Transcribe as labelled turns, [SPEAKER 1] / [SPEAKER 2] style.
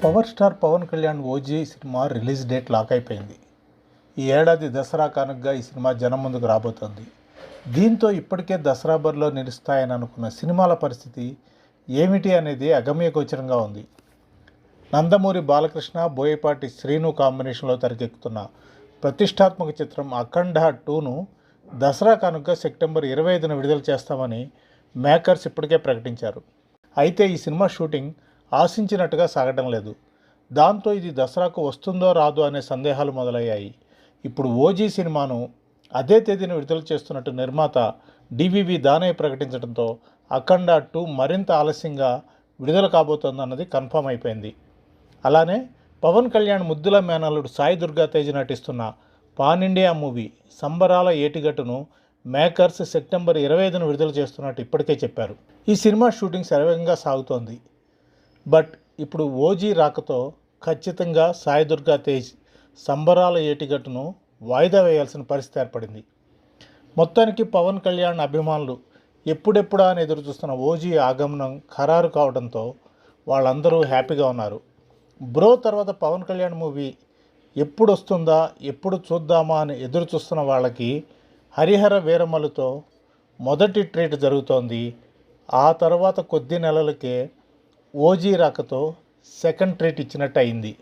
[SPEAKER 1] Power star Pawan Kalyan OG cinema release date lock అయిపోయింది. ఈ ఏడాది దసరా కానుకగా ఈ సినిమా జనం ముందుకు రాబోతోంది. దీంతో ఇప్పటికే దసరా బరిలో నిలుస్తాయని అనుకున్న సినిమాల పరిస్థితి ఏమిటి అనేది అగమ్యగోచరంగా ఉంది. నందమూరి బాలకృష్ణ బోయపాటి శ్రీను కాంబినేషన్లో తెరకెక్కుతున్న ప్రతిష్టాత్మక చిత్రం అఖండ టూను దసరా కానుకగా సెప్టెంబర్ ఇరవై ఐదున విడుదల చేస్తామని మేకర్స్ ఇప్పటికే ప్రకటించారు. అయితే ఈ సినిమా షూటింగ్ ఆశించినట్టుగా సాగడం లేదు. దాంతో ఇది దసరాకు వస్తుందో రాదో అనే సందేహాలు మొదలయ్యాయి. ఇప్పుడు ఓజీ సినిమాను అదే తేదీన విడుదల చేస్తున్నట్టు నిర్మాత డివివి దానయ్య ప్రకటించడంతో అఖండ టూ మరింత ఆలస్యంగా విడుదల కాబోతోందన్నది కన్ఫర్మ్ అయిపోయింది. అలానే పవన్ కళ్యాణ్ ముద్దుల మేనల్లుడు సాయి దుర్గా తేజ్ నటిస్తున్న పాన్ ఇండియా మూవీ సంబరాల ఏటిగట్టును మేకర్స్ సెప్టెంబర్ ఇరవై ఐదున విడుదల చేస్తున్నట్టు ఇప్పటికే చెప్పారు. ఈ సినిమా షూటింగ్ శరవేగంగా సాగుతోంది. బట్ ఇప్పుడు ఓజీ రాకతో ఖచ్చితంగా సాయిదుర్గా తేజ్ సంబరాల ఏటిగట్టును వాయిదా వేయాల్సిన పరిస్థితి ఏర్పడింది. మొత్తానికి పవన్ కళ్యాణ్ అభిమానులు ఎప్పుడెప్పుడా అని ఎదురు చూస్తున్న ఓజీ ఆగమనం ఖరారు కావడంతో వాళ్ళందరూ హ్యాపీగా ఉన్నారు. బ్రో తర్వాత పవన్ కళ్యాణ్ మూవీ ఎప్పుడు వస్తుందా ఎప్పుడు చూద్దామా అని ఎదురు చూస్తున్న వాళ్ళకి హరిహర వీరమలుతో మొదటి ట్రీట్ జరుగుతోంది. ఆ తర్వాత కొద్ది నెలలకే ఓజీ రాకతో సెకండ్ ట్రీట్ ఇచ్చినట్టు అయింది